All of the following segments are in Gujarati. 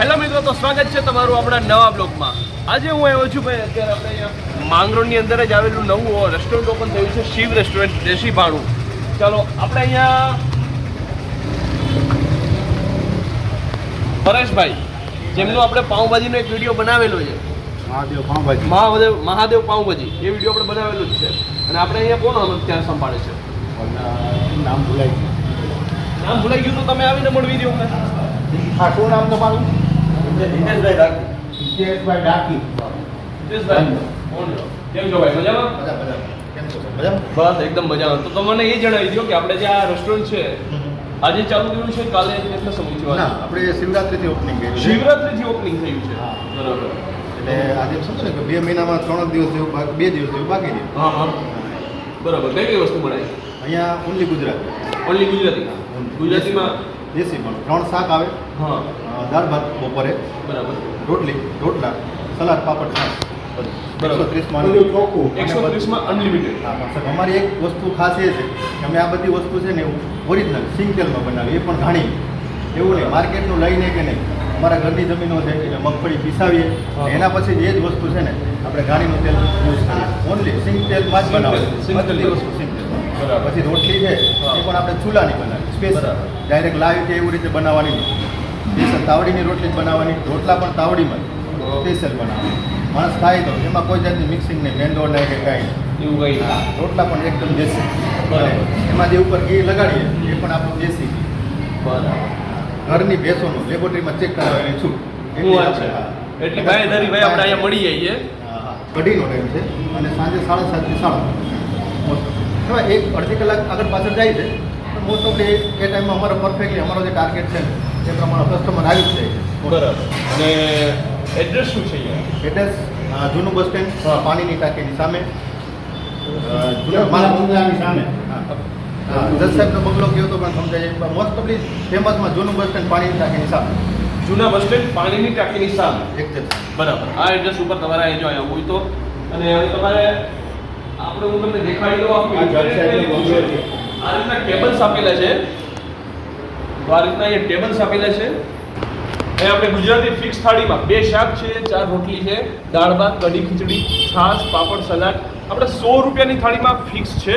હેલો મિત્રો તો સ્વાગત છે તમારું આપણા નવા બ્લોગમાં. આજે હું આવ્યો છું ભાઈ અત્યારે આપણે અહીંયા માંગરોળની અંદર જ આવેલું નવું રેસ્ટોરન્ટ ઓપન થયું છે શિવ રેસ્ટોરન્ટ દેશી ભાણું. ચાલો આપણે અહીંયા પરેશભાઈ જેમનું આપણે પાઉંભાજીનો એક વીડિયો બનાવેલો છે. મહાદેવ પાઉંભાજી. મહાદેવ મહાદેવ પાઉંભાજી એ વીડિયો આપણે બનાવેલો જ છે. અને આપણે અહીંયા કોણ અત્યારે સંભાળે છે? નામ ભૂલાઈ ગયું. નામ ભૂલાઈ ગયું તો તમે આવીને મળવી દો. ઠાકોર નામ તમારું? હિતેશભાઈ ડાકી. હિતેશભાઈ ડાકી. હિતેશભાઈ, કોણ કેમ છો ભાઈ મજામાં? છો? બસ એકદમ મજામાં. તો તમને એ જણાવી દો કે આપણે જે આ રેસ્ટોરન્ટ છે આજે ચાલુ થયું છે કાલે કેટલા સમય? ના આપણે શિવરાત્રીથી ઓપનિંગ કર્યું છે. શિવરાત્રીથી ઓપનિંગ થયું છે. હા. બરાબર. એટલે આજે સમજો ને કે બે મહિનામાં ત્રણ દિવસ જેવું બાકી- બે દિવસ જેવું બાકી છે. હા હા. બરાબર. કઈ કઈ વસ્તુ બનાવી? અહીંયા ઓનલી ગુજરાત. ઓનલી ગુજરાતી. ગુજરાતીમાં? દેશી પણ. ત્રણ શાક આવે. હા. દાળ ભાત બપોરે બરાબર. રોટલી રોટલા સલાડ પાપડ છાશ. બરાબર. એકસો ત્રીસમાં અનલિમિટેડ હા પણ સાહેબ અમારી એક વસ્તુ ખાસ એ છે કે અમે આ બધી વસ્તુ છે ને ઓરિજિનલ સિંગ તેલમાં બનાવી એ પણ ઘાણી. એવું નહીં માર્કેટનું લઈને કે નહીં અમારા ઘરની જમીનો છે એટલે મગફળી પીસાવીએ એના પછી એ જ વસ્તુ છે ને આપણે ઘાણીનું તેલ યુઝ કરીએ. ઓનલી સિંગ તેલમાં જ બનાવીએ વસ્તુ સિંગ તેલ. પછી રોટલી છે એ પણ આપણે ચૂલાની બનાવીએ સ્પેશિયલ. ડાયરેક્ટ લાવી કે એવી રીતે બનાવવાની નહીં. સ્પેશિયલ તાવડીની રોટલી જ બનાવવાની રોટલા પણ તાવડીમાં સ્પેશિયલ બનાવવાની. માણસ ખાય તો એમાં કોઈ જાતની મિક્સિંગ નહીં મેંદો નહીં કે કાંઈ એવું કંઈ રોટલા પણ એકદમ દેશી. બરાબર. એમાં જે ઉપર ઘી લગાડીએ એ પણ આપણું દેશી ઘી. બરાબર. ઘરની ભેંસોનું લેબોરેટરીમાં ચેક કરાવેલી છું. એટલે એટલી બાંયધરી ભાઈ આપણે અહીંયા મળી જઈએ. કઢીનો ટાઈમ છે. અને સાંજે સાડા સાતથી સાડા મોસ્ટ હવે એક અડધી કલાક આગળ પાછળ જાય છે. મોસ્ટ ઓફ એ ટાઈમમાં અમારો પરફેક્ટલી અમારો જે ટાર્ગેટ છે એ પ્રમાણે કસ્ટમર આવી જાય છે. બરાબર. અને એડ્રેસ શું છે એડ્રેસ જૂનું બસ સ્ટેન્ડ પાણીની ટાંકીની સામે. જૂના બંગલાની સામે. હા. જજ સાહેબનો બંગલો ગયો તો પણ સમજાય મોસ્ટ ઓફલી ફેમસમાં જૂનું બસ સ્ટેન્ડ પાણીની ટાંકીની સામે. જૂના બસ સ્ટેન્ડ પાણીની ટાંકીની સામે? એક્ઝેક્ટ બરાબર. આ એડ્રેસ ઉપર તમારે અહીં જો અહીંયા હોય તો. અને હવે તમારે આપણે હું તમને દેખાડી દઉં આ રીતના ટેબલ્સ આપેલા છે. તો આ રીતના અહીંયા ટેબલ્સ આપેલા છે. એ આપણે ગુજરાતી ફિક્સ થાળીમાં બે શાક છે ચાર રોટલી છે દાળ ભાત કઢી ખીચડી છાશ પાપડ સલાડ. આપણે સો રૂપિયાની થાળીમાં ફિક્સ છે.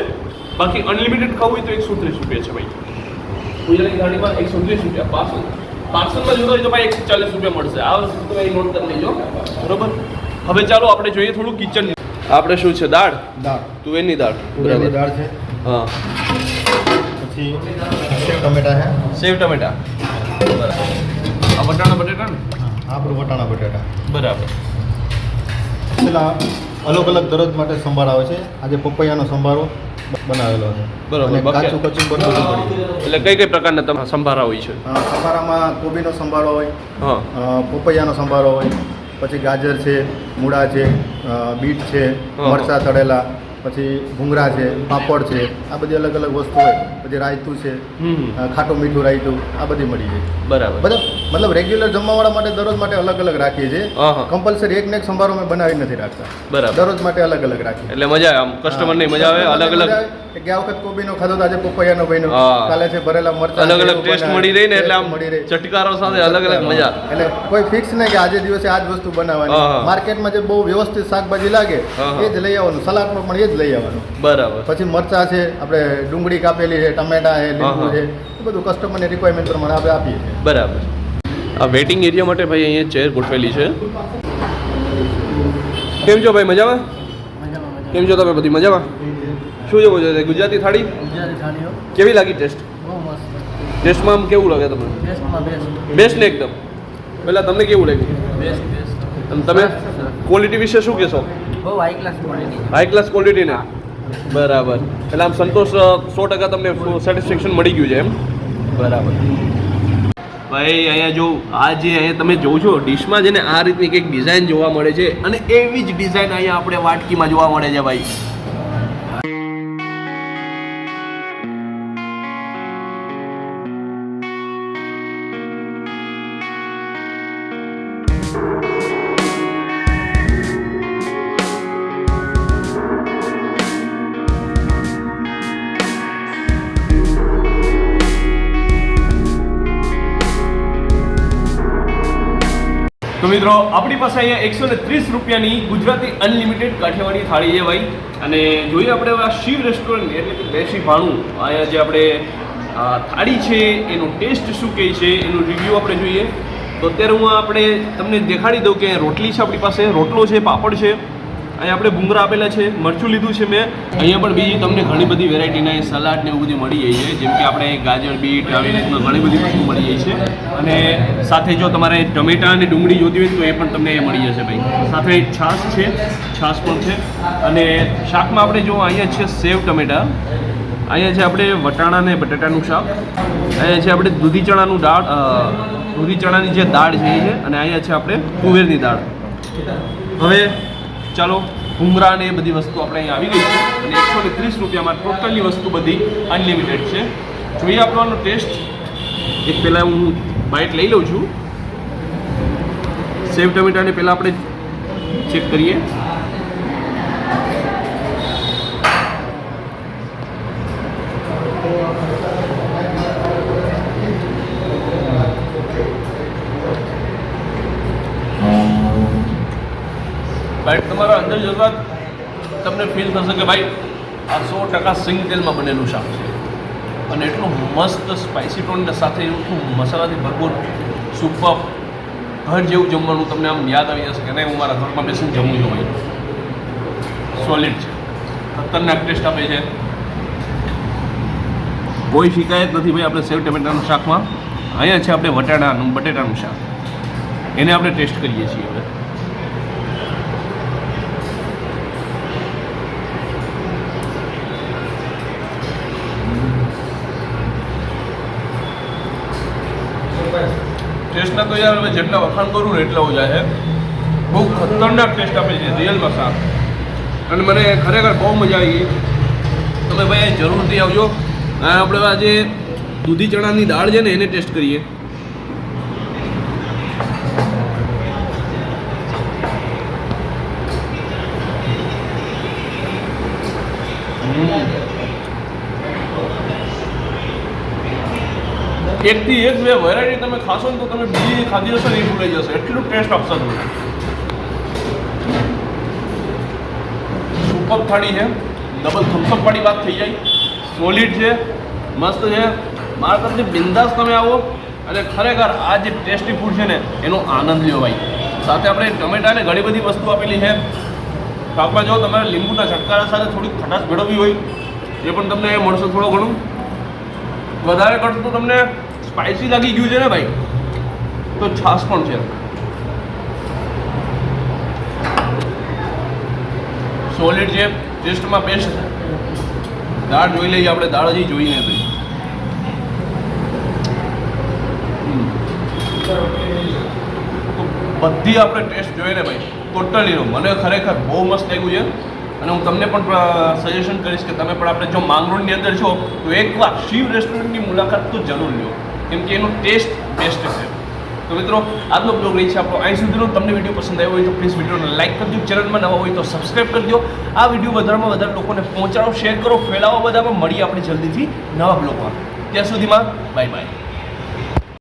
બાકી અનલિમિટેડ ખાવું હોય તો એકસો ત્રીસ રૂપિયા છે ભાઈ. ગુજરાતી થાળીમાં એકસો ત્રીસ રૂપિયા પાર્સલ. પાર્સલમાં જોતો હોય તો ભાઈ એકસો ચાલીસ રૂપિયા મળશે. આ વસ્તુ તમે નોટ કરી લેજો બરોબર? હવે ચાલો આપણે જોઈએ થોડું કિચન આપણે શું છે? દાળ? દાળ. તુવેરની દાળ. તુવેરની દાળ છે. હા. પછી ટમેટા હે સેવ ટમેટા. બરાબર. આ વટાણા બટેટા ને? આપણું વટાણા બટાટા. બરાબર. પેલા અલગ અલગ દરજ માટે સંભાર આવે છે. આજે પપૈયાનો સંભારો બનાવેલો છે. બરાબર. કાચું કચુંબર બધું પડી એટલે કઈ કઈ પ્રકારના તમે સંભારા હોય છે? સંભારામાં કોબીનો સંભારો હોય પપૈયાનો સંભારો હોય પછી ગાજર છે મૂળા છે બીટ છે. મરચાં તળેલા પછી ભૂંગળા છે પાપડ છે આ બધી અલગ અલગ વસ્તુ હોય. પછી રાયતું છે ખાટું મીઠું રાયતું આ બધી મળી જાય. બરાબર. બધા મતલબ રેગ્યુલર જમવાવાળા માટે દરરોજ માટે અલગ અલગ રાખીએ છીએ. કમ્પલસરી એક ને એક સંભારો અમે બનાવી નથી રાખતા. બરાબર. દરરોજ માટે અલગ અલગ રાખીએ. એટલે મજા આવે આમ. કસ્ટમરની મજા આવે અલગ અલગ. કે ગયા વખત કોબીનો ખાધો આજે પપૈયાનો હા. કાલે છે ભરેલા મરચા અલગ અલગ ટેસ્ટ મળી રહી ને એટલે આમ મળી રહી. ચટકારો સાથે અલગ અલગ મજા એટલે કોઈ ફિક્સ નહીં કે આજે દિવસે આ જ વસ્તુ બનાવવાની. માર્કેટમાં જે બહુ વ્યવસ્થિત શાકભાજી લાગે. એ જ લઈ આવવાનું. સલાડમાં પણ એ જ લઈ આવવાનું. બરાબર. પછી મરચાં છે આપણે ડુંગળી કાપેલી છે ટમેટા છે લીંબુ છે એ બધું કસ્ટમરની રિક્વાયરમેન્ટ પ્રમાણે આપણે આપીએ બરાબર. આ વેટિંગ એરિયા માટે ભાઈ અહીંયા ચેર ગોઠવેલી છે. કેમ છો ભાઈ મજામાં? કેમ છો તમે બધી મજામાં? શું જવું છે ગુજરાતી થાળી? કેવી લાગી ટેસ્ટ? ટેસ્ટમાં આમ કેવું લાગે તમને? બેસ્ટ ને એકદમ? પહેલાં તમને કેવું લાગ્યું? તમે? ક્વોલિટી વિશે શું કહેશો? હાઈ ક્લાસ ક્વોલિટી ને? બરાબર. એટલે આમ સંતોષ સો ટકા તમને સેટિસ્ફેક્શન મળી ગયું છે એમ? બરાબર. ભાઈ, અહીંયા જો, આ જે અહીંયા તમે જોવો છો, ડીશમાં છે ને આ રીતની કંઈક ડિઝાઇન જોવા મળે છે અને એવી જ ડિઝાઇન અહીંયા આપણે વાટકીમાં જોવા મળે છે ભાઈ. તો મિત્રો, આપણી પાસે અહીંયા એકસો ને ત્રીસ રૂપિયાની ગુજરાતી અનલિમિટેડ કાઠિયાવાડી થાળી છે ભાઈ. અને જોઈએ આપણે આ શિવ રેસ્ટોરન્ટ એટલે કે દેશી ભાણું. અહીંયા જે આપણે થાળી છે, એનો ટેસ્ટ શું કહે છે, એનું રિવ્યૂ આપણે જોઈએ. તો અત્યારે હું આપણે તમને દેખાડી દઉં કે રોટલી છે આપણી પાસે, રોટલો છે, પાપડ છે. અહીંયા આપણે ભૂંગરા આપેલા છે, મરચું લીધું છે મેં. અહીંયા પણ બીજી તમને ઘણી બધી વેરાયટીના સલાડ ને એવું બધું મળી જાય છે. જેમ કે આપણે ગાજર, બીટ, આવી રીતના ઘણી બધી વસ્તુ મળી જાય છે. અને સાથે જો તમારે ટમેટા અને ડુંગળી જોતી હોય તો એ પણ તમને મળી જશે ભાઈ. સાથે છાશ છે, છાશ પણ છે. અને શાકમાં આપણે જો અહીંયા છે સેવ ટમેટા. અહીંયા છે આપણે વટાણા ને બટાટાનું શાક. અહીંયા છે આપણે દૂધી ચણાનું દાળ દૂધી ચણાની જે દાળ છે અને અહીંયા છે આપણે તુવેરની દાળ. હવે ચાલો ભૂંગરા ને બધી વસ્તુ આપણે અહીં આવી ગઈ છે અને એકસો ને ત્રીસ રૂપિયામાં ટોટલી વસ્તુ બધી અનલિમિટેડ છે. જોઈએ આપણો ટેસ્ટ. એક પહેલાં હું બાઇટ લઈ લઉં છું. સેવ ટમેટાને પહેલાં આપણે ચેક કરીએ. બાઇટ તમારા અંદર જતા તમને ફીલ થશે કે ભાઈ, આ સો ટકા સિંગ તેલમાં બનેલું શાક છે. અને એટલું મસ્ત સ્પાઇસી ટોનને સાથે એટલું મસાલાથી ભરપૂર સુપર ઘર જેવું જમવાનું તમને આમ યાદ આવી જશે કે નહીં, હું મારા ઘરમાં બેસીને જમું છું સોલિડ છે. ખતરનાક ટેસ્ટ આપે છે. કોઈ શિકાયત નથી ભાઈ, આપણે સેવ ટમેટાનું શાકમાં. અહીંયા છે આપણે વટાણાનું, બટેટાનું શાક. એને આપણે ટેસ્ટ કરીએ છીએ હવે ટેસ્ટના તો યાર હવે જેટલા વખાણ કરું ને એટલા ઓછા છે. બહુ ખતરનાક ટેસ્ટ આપે છે રિયલમાં સાફ અને મને ખરેખર બહુ મજા આવી ગઈ. તમે ભાઈ જરૂરથી આવજો. અને આપણે આજે દૂધી ચણાની દાળ છે ને એને ટેસ્ટ કરીએ. એકથી એક બે વેરાયટી તમે ખાશો ને તો તમે બીજી ખાધી હશો ને એ ભૂલાઈ જશે. એટલું ટેસ્ટ આપશે તમને. સુપર થાળી છે. ડબલ થમ્સઅપ વાળી વાત થઈ જાય. સોલિડ છે. મસ્ત છે. મારા તરફથી બિંદાસ તમે આવો. અને ખરેખર આ જે ટેસ્ટી ફૂડ છે ને, એનો આનંદ લ્યો ભાઈ. સાથે આપણે ટમેટાને ઘણી બધી વસ્તુ આપેલી છે. શાકમાં જો તમારે લીંબુના છટકારા સાથે થોડીક ખટાશ મેળવવી હોય, એ પણ તમને મળશે થોડું ઘણું. વધારે કરતું તમને સ્પાઇસી લાગી ગયું છે ને ભાઈ? તો છાશ પણ છે. સોલિડ છે. ટેસ્ટમાં બેસ્ટ છે. દાળ જોઈ લઈએ આપણે. દાળ હજી જોઈને ભાઈ. બધી આપણે ટેસ્ટ જોઈએ ને ભાઈ. ટોટલીનો મને ખરેખર બહુ મસ્ત લાગ્યું છે. અને હું તમને પણ સજેશન કરીશ કે તમે પણ આપણે જો માંગરોળની અંદર છો, તો એકવાર શિવ રેસ્ટોરન્ટની મુલાકાત તો જરૂર લ્યો. કેમ કે એનો ટેસ્ટ બેસ્ટ છે. તો મિત્રો, આજનો બ્લોગ રહી છે આપણો. અહીં સુધીનો તમને વીડિયો પસંદ આવ્યો હોય તો પ્લીઝ વિડીયોને લાઇક કરજો ચેનલમાં નવા હોય તો સબસ્ક્રાઈબ કરજો આ વીડિયો વધારેમાં વધારે લોકોને પહોંચાડો શેર કરો, ફેલાવો, બધામાં મળીએ આપણે જલ્દીથી નવા બ્લોગમાં ત્યાં સુધીમાં બાય બાય